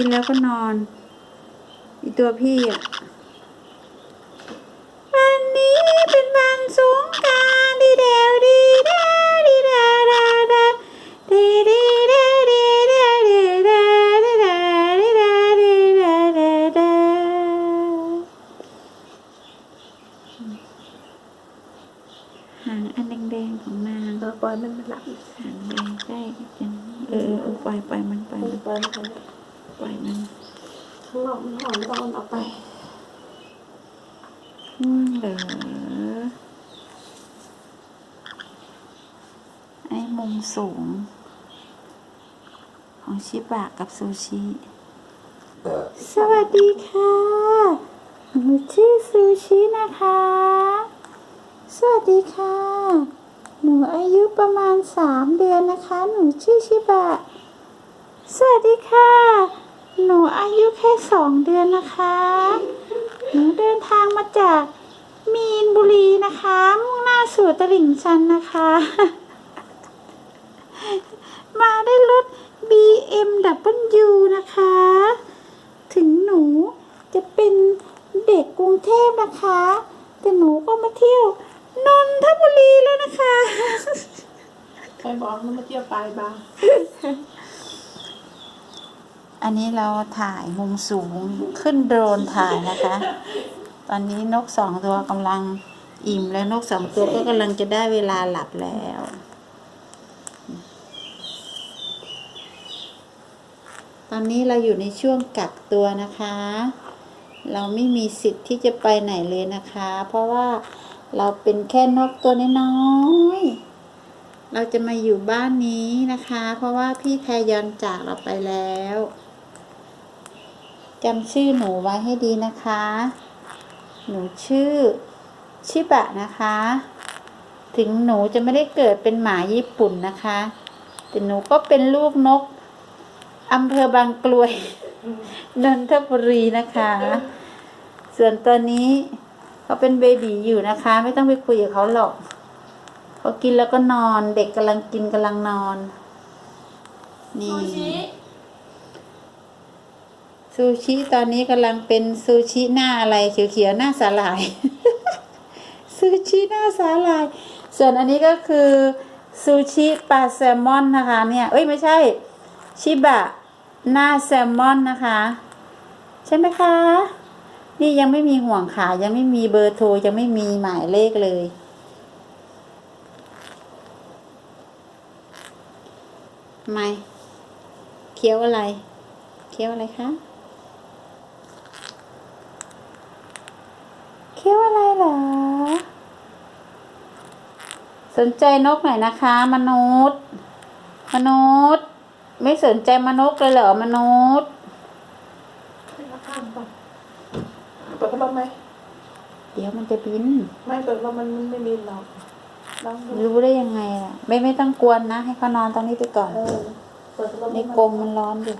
กินแล้วก็นอน อีตัวพี่อะวันนี้เป็นวันสงการดีเดวดีดาดีดาดาดาดีดีดาดีดาดีดาดีดาดีดาดีดาดาดาหางอันแดงๆของนางเราปล่อยมันมันหลับหางแดงใกล้จังเออเออปล่อยปล่อยมันปล่อยมันปล่อยมันไปปล่อยมันข้างนอกมันหอมต้องเอาออกไปง่วงเหรอไอ้มุมสูง ของชิบะกับซูชิ สวัสดีค่ะหนูชื่อซูชินะคะ สวัสดีค่ะ หนูอายุประมาณสามเดือนนะคะ หนูชื่อชิบะ สวัสดีค่ะ หนูอายุแค่สองเดือนนะคะ หนูเดินทางมาจากมีนบุรีนะคะ มุ่งหน้าสู่ตลิ่งชันนะคะ มาได้รถ BMW นะคะ ถึงหนูจะเป็นเด็กกรุงเทพนะคะ แต่หนูก็มาเที่ยวนนทบุรีแล้วนะคะ ใครบอกมันมาเที่ยวปลายบาง อันนี้เราถ่ายมุมสูงขึ้นโดรนถ่ายนะคะ ตอนนี้นกสองตัวกำลังอิ่มแล้วนกสองตัวก็กำลังจะได้เวลาหลับแล้วตอนนี้เราอยู่ในช่วงกักตัวนะคะ เราไม่มีสิทธิ์ที่จะไปไหนเลยนะคะ เพราะว่าเราเป็นแค่นกตัวน้อยๆ เราจะมาอยู่บ้านนี้นะคะ เพราะว่าพี่แทยอนจากเราไปแล้ว จำชื่อหนูไว้ให้ดีนะคะ หนูชื่อชิบะนะคะ ถึงหนูจะไม่ได้เกิดเป็นหมาญี่ปุ่นนะคะ แต่หนูก็เป็นลูกนกอำเภอบางกลวยนนทบุรีนะคะ ส่วนตอนนี้เขาเป็นเบบีอยู่นะคะ ไม่ต้องไปคุยกับเขาหรอกเขากินแล้วก็นอน เด็กกำลังกินกำลังนอน นี่ ซูชิตอนนี้กำลังเป็นซูชิหน้าอะไรเขียวๆหน้าสาหร่าย ซูชิหน้าสาหร่าย ส่วนอันนี้ก็คือซูชิปลาแซลมอนนะคะเนี่ย เอ้ยไม่ใช่ ชิบะหน้าแซลมอนนะคะ ใช่ไหมคะ นี่ยังไม่มีห่วงขายังไม่มีเบอร์โทร ยังไม่มีหมายเลขเลยไม่เคี้ยวอะไร เคี้ยวอะไรคะ เคี้ยวอะไรเหรอ สนใจนกหน่อยนะคะ มนุษย์ มนุษย์ ไม่สนใจมนุษย์เลยเหรอมนุษย์ขึ้นมาข้ามก่อนเปิดพัดลมไหมเดี๋ยวมันจะบิน ไม่เปิดพัดลมมันไม่มีหรอกลองดูรู้ได้ยังไงล่ะ ไม่ไม่ต้องกวนนะ ให้เขานอนตรงนี้ไปก่อนเออเปิดพัดลมในให้มันกรงมันร้อนอยู่